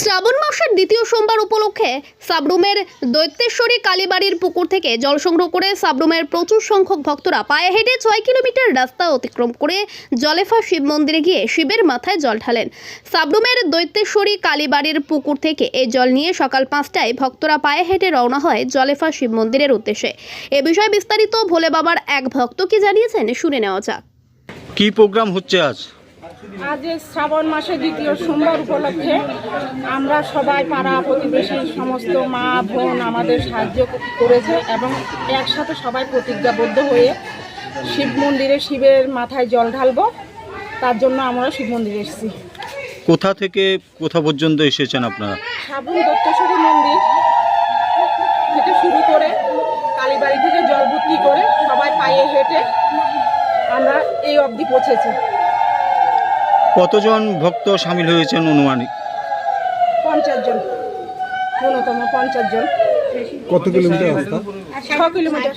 শ্রাবণ মাসের দ্বিতীয় সোমবার উপলক্ষে সাবরুমের দৈত্যেশ্বরী কালীবাড়ির পুকুর থেকে জল সংগ্রহ করে সাবরুমের প্রচুর সংখ্যক ভক্তরা পায়ে হেঁটে ছয় কিলোমিটার রাস্তা অতিক্রম করে জলেফা শিব মন্দিরে গিয়ে শিবের মাথায় জল ঢালেন। সাবরুমের দৈত্যেশ্বরী কালীবাড়ির পুকুর থেকে এই জল নিয়ে সকাল পাঁচটায় ভক্তরা পায়ে হেঁটে রওনা হয় জলেফা শিব মন্দিরের উদ্দেশ্যে। এ বিষয়ে বিস্তারিত ভোলে বাবার এক ভক্ত কি জানিয়েছেন শুনে নেওয়া যাক। কি প্রোগ্রাম হচ্ছে আজ? আজ শ্রাবণ মাসের দ্বিতীয় সোমবার উপলক্ষে আমরা সবাই পাড়া প্রতিবেশী সমস্ত মা বোন আমাদের সাহায্য করেছে এবং একসাথে সবাই প্রতিজ্ঞাবদ্ধ হয়ে শিব মন্দিরে শিবের মাথায় জল ঢালবো। তার জন্য আমরা শিব মন্দিরে এসেছি। কোথা থেকে কোথা পর্যন্ত এসেছেন আপনারা? সাবুন দত্তেশ্বরী মন্দির থেকে শুরু করে কালীবাড়ি থেকে জল ভর্তি করে সবাই পায়ে হেঁটে আমরা এই অবধি পৌঁছেছি। কতজন ভক্ত সামিল হয়েছেন অনুমানিক? পঞ্চাশ জন। ন্যূনতম পঞ্চাশ জন। কত কিলোমিটার রাস্তা? ছ কিলোমিটার।